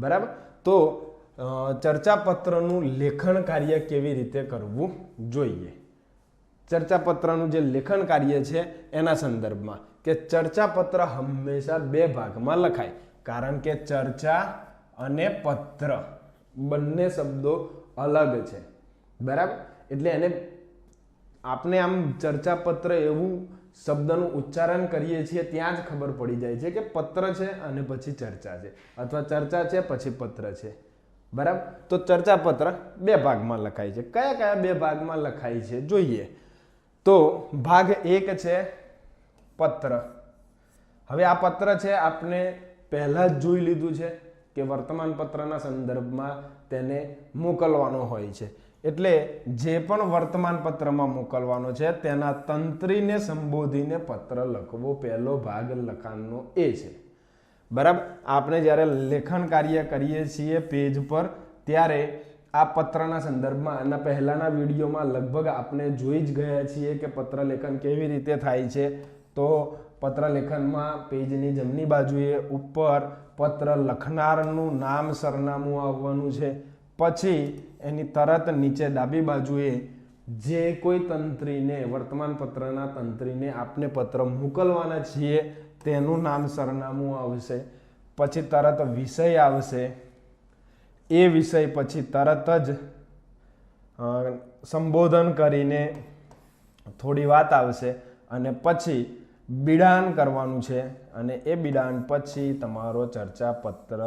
બરાબર? તો ચર્ચાપત્રનું લેખન કાર્ય કેવી રીતે કરવું જોઈએ? ચર્ચાપત્રનું જે લેખન કાર્ય છે, એના સંદર્ભમાં કે ચર્ચાપત્ર હંમેશા બે ભાગમાં લખાય. કારણ કે ચર્ચા અને પત્ર બંને શબ્દો અલગ છે. બરાબર? એટલે એને આપણે આમ ચર્ચાપત્ર એવું શબ્દનું ઉચ્ચારણ કરીએ છીએ, ત્યાં જ ખબર પડી જાય છે કે પત્ર છે અને પછી ચર્ચા છે. અથવા ચર્ચા છે, પછી પત્ર છે. બરાબર? તો ચર્ચાપત્ર બે ભાગમાં લખાય છે. કયા કયા બે ભાગમાં લખાય છે? જોઈએ. તો ભાગ એક છે પત્ર. હવે આ પત્ર છે આપણે પહેલા જ જોઈ લીધું છે કે વર્તમાન પત્રના સંદર્ભમાં તેને મોકલવાનો હોય છે. એટલે જે પણ વર્તમાન પત્રમાં મોકલવાનો છે, તેના તંત્રીને સંબોધીને પત્ર લખવો, પહેલો ભાગ લખાણનો એ છે. બરાબર? આપણે જ્યારે લેખન કાર્ય કરીએ છીએ પેજ પર, ત્યારે આ પત્રના સંદર્ભમાં, આના પહેલાના વિડીયોમાં લગભગ આપણે જોઈ જ ગયા છીએ કે પત્ર લેખન કેવી રીતે થાય છે. તો પત્ર લેખનમાં પેજની જમણી બાજુએ ઉપર પત્ર લખનારનું નામ સરનામું આવવાનું છે. પછી એની તરત નીચે ડાબી બાજુએ જે કોઈ તંત્રીને વર્તમાન પત્રના તંત્રીને આપને પત્ર મોકલવાના છીએ, તેનું નામ સરનામું આવશે. પછી તરત વિષય આવશે. એ વિષય પછી તરત જ સંબોધન કરીને થોડી વાત આવશે અને પછી બિડાન કરવાનું છે. અને એ બિડાન પછી તમારો ચર્ચા પત્ર